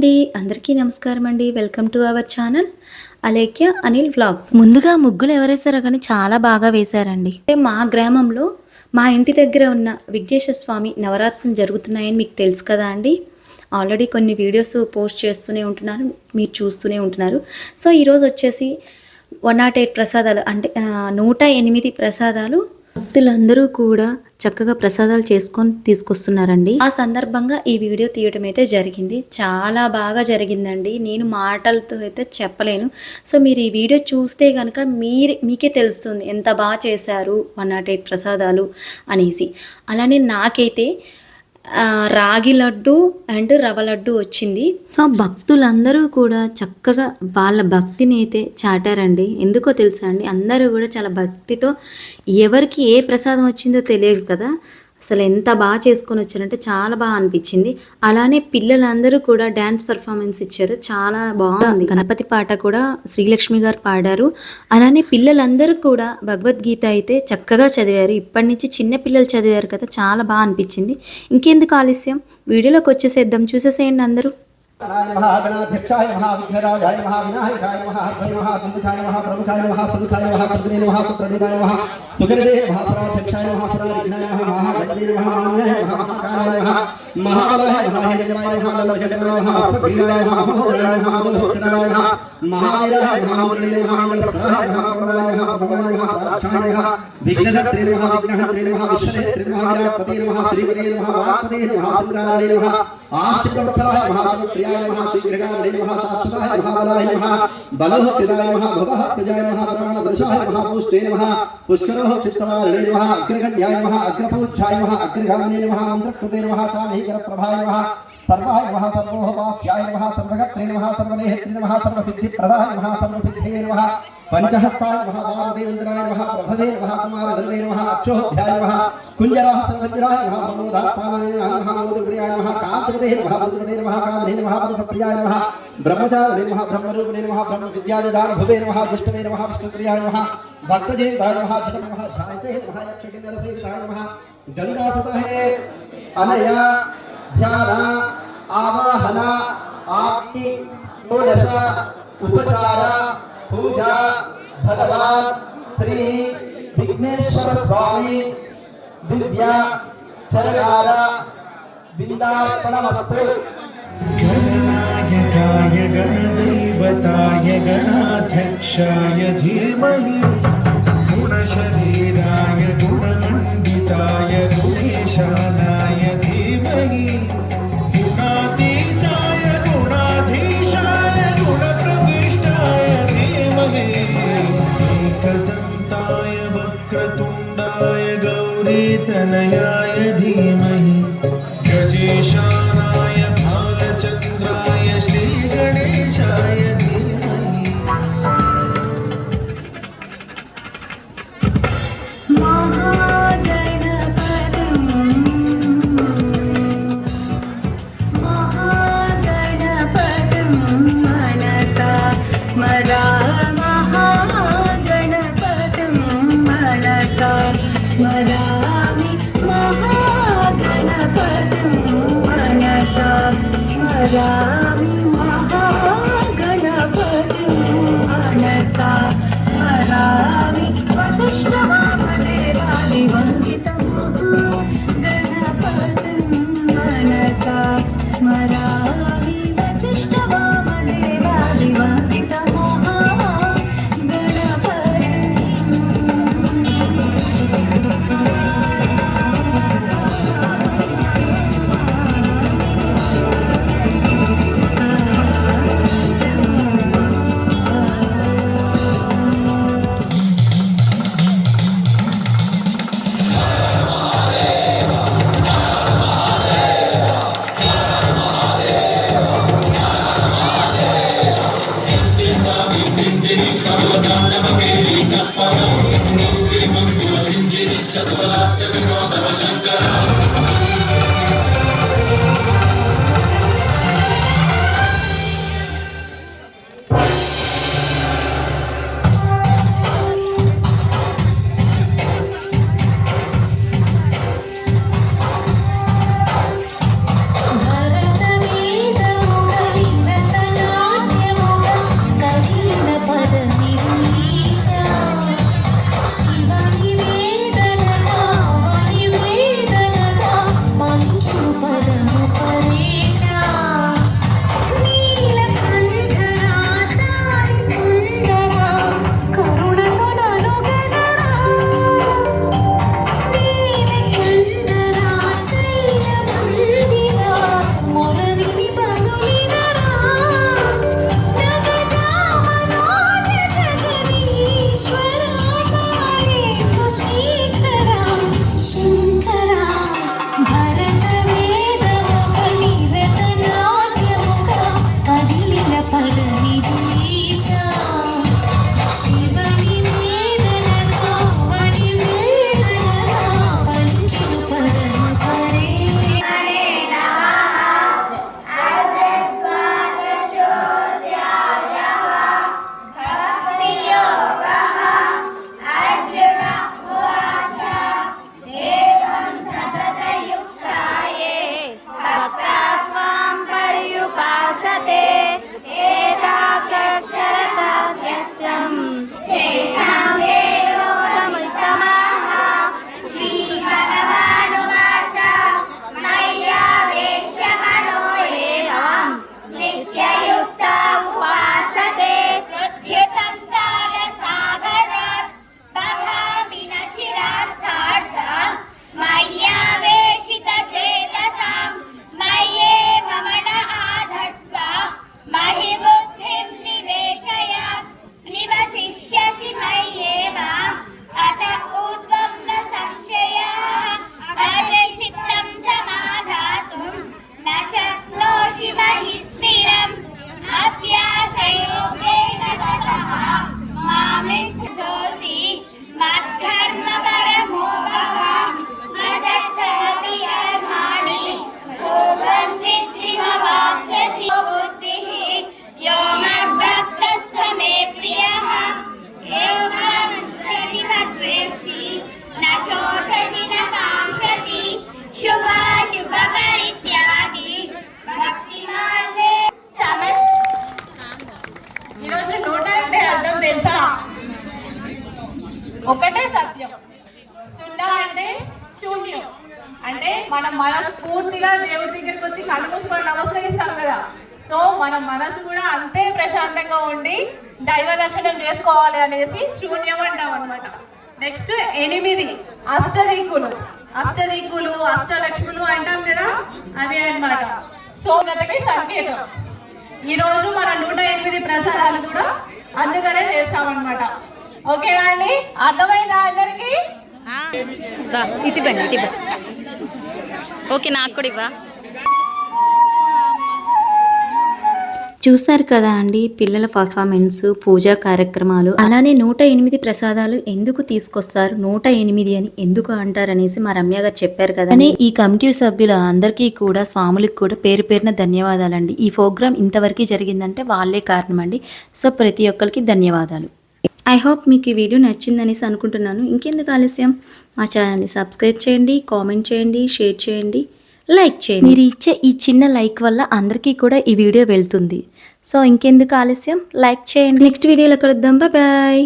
అండి. అందరికీ నమస్కారం అండి. Welcome to our channel. Alekhya Anil vlogs. ముందుగా ముగ్గులు ఎవరేసారో కానీ చాలా బాగా వేశారండి. అంటే మా గ్రామంలో మా ఇంటి దగ్గర ఉన్న విఘ్నేశ్వర స్వామి నవరాత్రులు జరుగుతున్నాయని మీకు తెలుసు కదా అండి. ఆల్రెడీ కొన్ని వీడియోస్ పోస్ట్ చేస్తూనే ఉంటున్నారు. మీరు చూస్తూనే ఉంటున్నారు. సో ఈరోజు వచ్చేసి వన్ నాట్ ఎయిట్ ప్రసాదాలు అంటే నూట ఎనిమిది ప్రసాదాలు. భక్తులందరూ కూడా చక్కగా ప్రసాదాలు చేసుకొని తీసుకొస్తున్నారండి. ఆ సందర్భంగా ఈ వీడియో తీయడం అయితే జరిగింది. చాలా బాగా జరిగిందండి. నేను మాటలతో అయితే చెప్పలేను. సో మీరు ఈ వీడియో చూస్తే కనుక మీరు మీకే తెలుస్తుంది ఎంత బాగా చేశారు వన్ నాట్ ఎయిట్ ప్రసాదాలు అనేసి. అలానే నాకైతే రాగి లడ్డు అండ్ రవ లడ్డు వచ్చింది. సో భక్తులందరూ కూడా చక్కగా వాళ్ళ భక్తిని అయితే చాటారండి. ఎందుకో తెలుసా అండి? అందరూ కూడా చాలా భక్తితో ఎవరికి ఏ ప్రసాదం వచ్చిందో తెలియదు కదా. అసలు ఎంత బాగా చేసుకొని వచ్చారంటే చాలా బాగా అనిపించింది. అలానే పిల్లలందరూ కూడా డ్యాన్స్ పర్ఫార్మెన్స్ ఇచ్చారు. చాలా బాగుంది. గణపతి పాట కూడా శ్రీలక్ష్మి గారు పాడారు. అలానే పిల్లలందరూ కూడా భగవద్గీత అయితే చక్కగా చదివారు. ఇప్పటి నుంచి చిన్న పిల్లలు చదివారు కదా చాలా బాగా అనిపించింది. ఇంకెందుకు ఆలస్యం? వీడియోలోకి వచ్చేసేద్దాం. చూసేసేయండి అందరూ. नारायण महागणाध्यक्षाय महाविघ्नराजाय महाविनायकाय महाद्वय महाकुम्भकाय महाप्रमुखाय महासमुखाय महाकर्दिने महासुप्रदेवाय नमः सुखरदे महासराध्यक्षाय महासराधिघ्नाय महामहागणने महामान्याय महामहाकालाय नमः महालय महाजन्माय महालक्षणाय महासक्रियाय महाभोगाय महाभोषणाय महावीराय महामुनिरे महामलसहाय महाप्रदाय महाभवाय महाप्राक्षाय विघ्नहत्रे नमः विघ्नहत्रे नमः विश्वनेत्रे नमः विराटपते नमः श्रीपते नमः वागपते नमः सुंदराय नमः आश्रितवत्सलाय महासुप्रियाय महाशीघ्रगाय नमः शाश्वताय महाबलाय नमः बलः प्रदाय नमः भवः प्रजाय महाप्राण दर्शाय महापुष्टे नमः पुष्करोः चित्तवारणे नमः अग्रगण्याय नमः अग्रपूच्छाय नमः अग्रगामिने नमः मन्त्रकृते नमः चामहे భీకర ప్రభావ सर्वाय नमः सर्वोपवास्याय नमः सर्वगत्रे नमः सर्वनेहत्रे नमः। सर्वसिद्धिप्रदाय नमः सर्वसिद्धये नमः पञ्चहस्ताय नमः वामदेन्द्राय नमः, प्रभवे नमः, कुमारगर्वे नमः, अक्षोभ्याय नमः, कुञ्जराः सर्वज्राय नमः प्रमोदात्मानने नमः मोदप्रियाय नमः कान्तपते नमः बुद्धपते नमः कामने नमः परसप्रियाय नमः, ब्रह्मचारिणे नमः, ब्रह्मरूपिणे नमः ब्रह्मविद्यादानभुवे नमः जिष्टवे नमः, विष्णुप्रियाय नमः भक्तजयन्ताय नमः, जगन् नमः झायसे नमः यक्षकिन्नरसेविताय नमः गङ्गासतहे अनया, ध्यान आवाहन आप्ति षोडश, उपचार, पूजा, भगवान, श्री विघ्नेश्वर स्वामी, दिव्य, चरणार, बिंदार्पणमस्तु। गणनायकाय गणदैवताय, गणाध्यक्षाय धीमहि। गुणशरीराय गुणमण्डिताय गुणेशानाय చతువలాస్య వినోదవ శంకరా. మనస్ఫూర్తిగా దేవుడి దగ్గరికి వచ్చి కళ్ళు మూసుకొని నమస్కరిస్తాం కదా. సో మన మనసు కూడా అంతే ప్రశాంతంగా ఉండి దైవ దర్శనం చేసుకోవాలి అనేసి శూన్యం అంటాం అనమాట నెక్స్ట్ ఎనిమిది అష్టదిక్కులు. అష్టదిక్కులు అష్టలక్ష్ములు అంటాం కదా అవి అన్నమాట. సోమతకి సంకేతం. ఈ రోజు మన నూట ఎనిమిది ప్రసాదాలు కూడా అందుకనే చేస్తామన్నమాట ఓకేనా అండి? అర్థమైందా అందరికీ? ఇటు ఇటు. ఓకే నాకు కూడా ఇవ్వా. చూశారు కదా అండి పిల్లల పర్ఫార్మెన్స్ పూజా కార్యక్రమాలు. అలానే నూట ఎనిమిది ప్రసాదాలు ఎందుకు తీసుకొస్తారు నూట ఎనిమిది అని ఎందుకు అంటారు అనేసి మా రమ్య గారు చెప్పారు కదా. అని ఈ కమిటీ సభ్యుల అందరికీ కూడా స్వాములకు కూడా పేరు పేరున ధన్యవాదాలండి. ఈ ప్రోగ్రామ్ ఇంతవరకు జరిగిందంటే వాళ్ళే కారణం అండి సో ప్రతి ఒక్కరికి ధన్యవాదాలు. ఐ హోప్ మీకు ఈ వీడియో నచ్చిందనేసి అనుకుంటున్నాను. ఇంకెందుకు ఆలస్యం? మా ఛానల్ని సబ్స్క్రైబ్ చేయండి కామెంట్ చేయండి షేర్ చేయండి లైక్ చేయండి. మీరు ఇచ్చే ఈ చిన్న లైక్ వల్ల అందరికీ కూడా ఈ వీడియో వెళ్తుంది. సో ఇంకెందుకు ఆలస్యం? లైక్ చేయండి. నెక్స్ట్ వీడియోలో కలుద్దాం. బాయ్